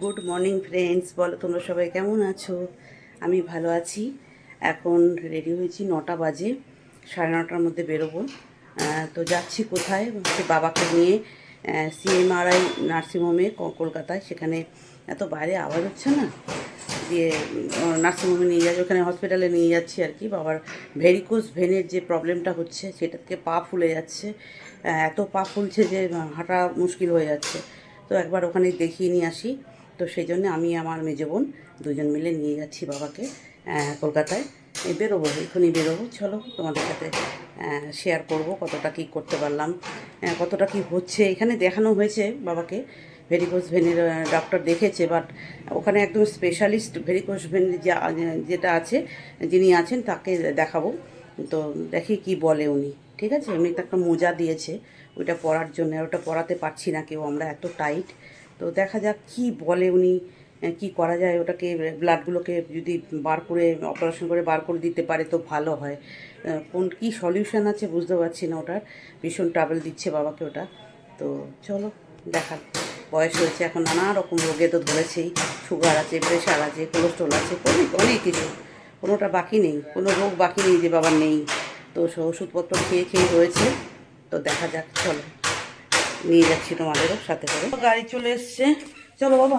Good morning friends বলো, তোমরা সবাই কেমন আছো? আমি ভালো আছি। এখন রেডি হয়েছি নটা বাজে, সাড়ে নটার মধ্যে বেরোবো। তো যাচ্ছি কোথায়? হচ্ছে বাবাকে নিয়ে সিএমআরআই নার্সিংহোমে কলকাতায়। সেখানে এত বাইরে আওয়াজ হচ্ছে না? দিয়ে নার্সিংহোমে নিয়ে যাচ্ছি, ওখানে হসপিটালে নিয়ে যাচ্ছি আর কি। বাবার ভেরিকোস ভেনের যে প্রবলেমটা হচ্ছে সেটাকে পা ফুলে যাচ্ছে। এত পা ফুলছে যে, হাঁটা মুশকিল হয়ে যাচ্ছে। তো একবার ওখানে দেখিয়ে নিয়ে আসি। তো সেই জন্য আমি আমার মেজো বোন দুজন মিলে নিয়ে যাচ্ছি বাবাকে কলকাতায়। বেরোবো এক্ষুনি বেরোবো। চলো, তোমাদের সাথে শেয়ার করব কতটা কি করতে পারলাম কতটা কি হচ্ছে। এখানে দেখানো হয়েছে বাবাকে ভেরিকোস ভেনের ডক্টর দেখেছে বাট ওখানে একদম স্পেশালিস্ট ভেরিকোস ভেনের যে, যেটা আছে, যিনি আছেন, তাকে দেখাবো। তো দেখি কি বলে উনি। ঠিক আছে? এমনিতে একটা মোজা দিয়েছে, ওইটা পরার জন্য, ওটা পরাতে পারছি না কেউ, আমরা এত টাইট তো দেখা যাক কি বলে উনি কি করা যায়। ওটাকে, ব্লাডগুলোকে যদি বার করে, অপারেশন করে বার করে দিতে পারে তো ভালো হয়। কোন, কি সলিউশন আছে বুঝতে পারছি না ওটার। ভীষণ ট্রাভেল দিচ্ছে বাবাকে ওটা। তো চলো দেখার বয়স হয়েছে এখন নানা রকম রোগে তো ধরেছেই। সুগার আছে, প্রেশার আছে, কোলেস্ট্রল আছে, অনেক অনেক কিছু। কোনোটা বাকি নেই। কোনো রোগ বাকি নেই যে বাবার নেই। তো ওষুধপত্র খেয়ে খেয়ে রয়েছে তো দেখা যাক, চলো। নিয়ে যাচ্ছি তোমাদেরও সাথে করে। গাড়ি চলে এসছে। চলো বাবা।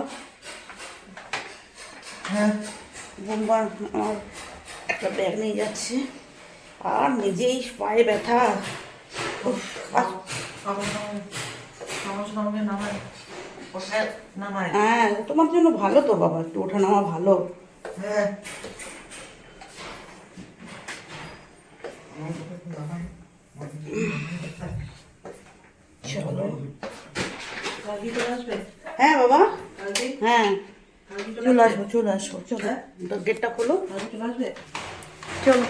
হ্যাঁ বোম্বা আমার একটা ব্যাগ নিয়ে যাচ্ছে। আর নিজেই পায়ে ব্যথা। হ্যাঁ তোমার জন্য ভালো তো বাবা একটু ওঠা নামা ভালো। চলো। হ্যাঁ বাবা। হ্যাঁ। চলে আসব? চলে আসব। চলো তো গেটটা খোলো। চলো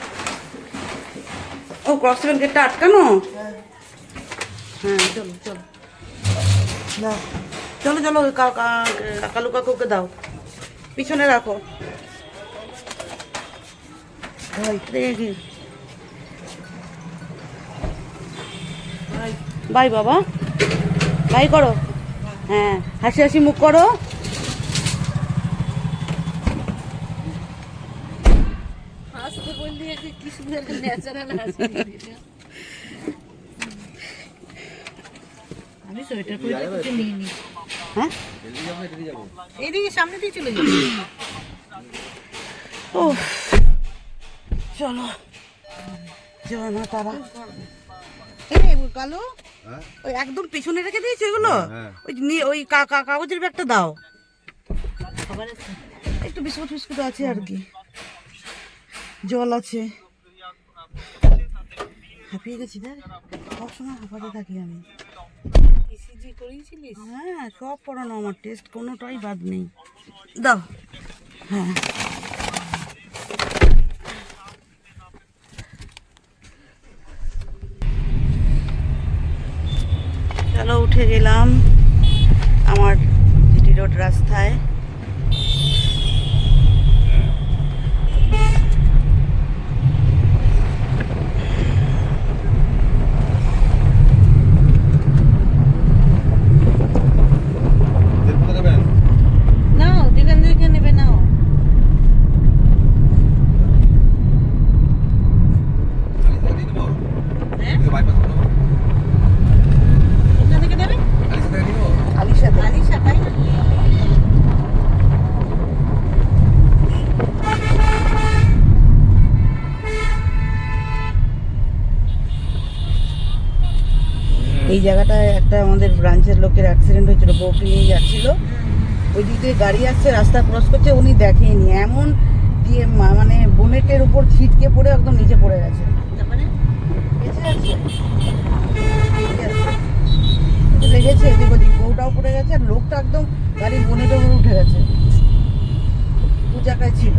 ও ক্রস সেভেন গেটটা আটকানো? হ্যাঁ। চলো চলো। দাও চলো চলো ওই কা- কা- কালু কাকুকে দাও। পিছনে রাখো। দেখি। বাই বাবা। বাই করো। হ্যাঁ হাসি হাসি মুখ করো। হাসতে বললি কি সুন্দর ন্যাচারাল আমি সোয়েটার পরে নিয়ে নি হ্যাঁ? এইদিকে সামনে দিয়ে চলে যাব। ও চলো। জয় মা তারা। এই কালো? ওই একদম পিছনে রেখে দিয়েছ এগুলো হ্যাঁ। ওই নি- ওই কা- কা- কাগজের ব্যাগটা দাও। একটু বিস্কুট ফিস্কুট আছে আর কি। জল আছে। হাঁপিয়ে গেছি দেখ। সবসময় হাঁপাতে থাকি আমি। হ্যাঁ সব পড়ানো আমার টেস্ট কোনোটাই বাদ নেই। দাও। হ্যাঁ চলো উঠে গেলাম আমার জিটি রোড রাস্তায়। এই জায়গাটায় একটা আমাদের ব্রাঞ্চের লোকের অ্যাক্সিডেন্ট হয়েছিল বউকে নিয়ে যাচ্ছিল। ওই দিক দিয়ে গাড়ি আসছে রাস্তা ক্রস করছে উনি দেখেনি। এমন দিয়ে মানে বোনেটের উপর ছিটকে পড়ে একদম নিচে পড়ে গেছে। লেগেছে এদিক ওদিক বউটাও পড়ে গেছে আর লোকটা একদম গাড়ির বোনেটের উপরে উঠে গেছে। দু জায়গায় ছিল।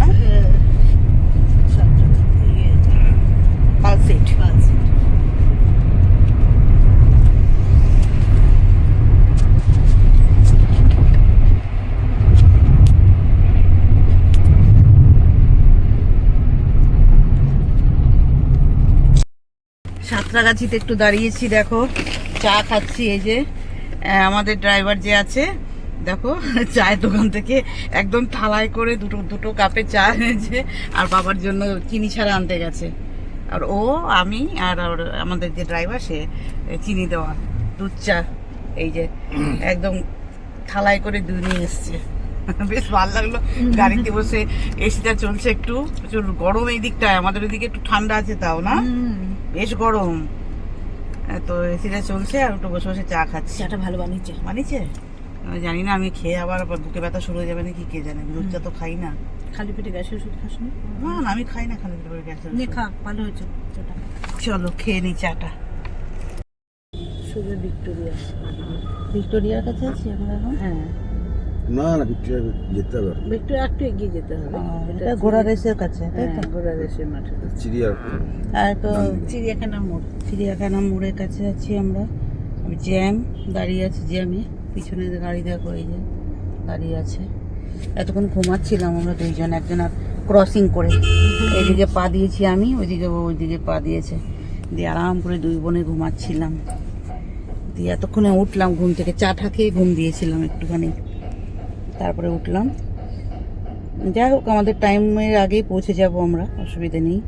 না? সাঁতরাগাছিতে একটু দাঁড়িয়েছি দেখো। চা খাচ্ছি এই যে। আমাদের ড্রাইভার যে আছে দেখো চায়ের দোকান থেকে একদম থালায় করে দুটো দুটো কাপে চা এনেছে আর বাবার জন্য চিনি ছাড়া আনতে গেছে। আর ও আমি আর আমাদের যে ড্রাইভার সে চিনি দেওয়া দুধ চা এই যে একদম থালায় করে দুধ নিয়ে এসছে। বেশ ভালো লাগল। গাড়িতে বসে এসিটা চলছে একটু প্রচুর গরম এই দিকটায় আমাদের ওইদিকে একটু ঠান্ডা আছে তাও না? বেশ গরম। তো এসিটা চলছে আর একটু বসে বসে চা খাচ্ছি। চাটা ভালো বানিয়েছে। মানিছে আমি জানি না আমি খেয়ে আবার আবার বুকে ব্যথা শুরু হয়ে যাবে নাকি কে জানে? দুধ চা তো খাই না। খালি পেটে গ্যাসের ওষুধ খাস না? না আমি খাই না খালি পেটে গ্যাসের নে ওষুধ। খা ভালো হয়েছে চাটা। চলো খেয়ে নি চাটা। সোজা ভিক্টোরিয়া। ভিক্টোরিয়ার কাছে আছি আমরা এখন? হ্যাঁ। না না ভিক্টোরিয়া যেতে হবে ভিক্টোরিয়া একটু এগিয়ে যেতে হবে। এটা ঘোড়া রেসের কাছে তাই হ্যাঁ তো? ঘোড়া রেসের মাঠে। চিড়িয়া আর তো চিড়িয়াখানা মোড়। চিড়িয়াখানা মোড়ের কাছে আছি আমরা। আমি জ্যাম দাঁড়িয়ে আছি জ্যামে। পিছনে গাড়ি দেখো, এই যে গাড়ি আছে। এতক্ষণ ঘুমাচ্ছিলাম আমরা দুইজন, একজন আর ক্রসিং করে। এইদিকে পা দিয়েছি আমি, ওইদিকে ওইদিকে পা দিয়েছে। দিয়ে আরাম করে দুই বোনে ঘুমাচ্ছিলাম। দিয়ে এতক্ষণে উঠলাম ঘুম থেকে চাটা খেয়ে ঘুম দিয়েছিলাম একটুখানি। তারপরে উঠলাম। যাই হোক, আমাদের টাইমের আগেই পৌঁছে যাব আমরা, অসুবিধা নেই।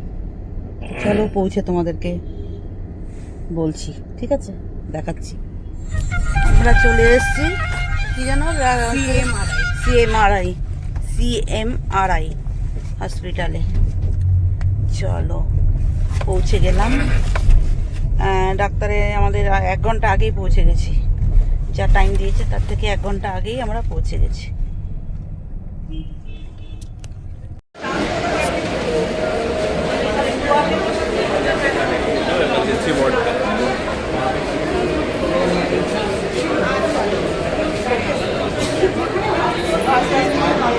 চলো পৌঁছে তোমাদেরকে বলছি, ঠিক আছে? দেখাচ্ছি। আমরা চলে এসেছি। কি যেন? সিএমআরআই সিএমআরআই হসপিটালে চলো পৌঁছে গেলাম। ডাক্তারে আমাদের এক ঘণ্টা আগেই পৌঁছে গেছি। যা টাইম দিয়েছে তার থেকে এক ঘণ্টা আগেই আমরা পৌঁছে গেছি। ওয়ার্ড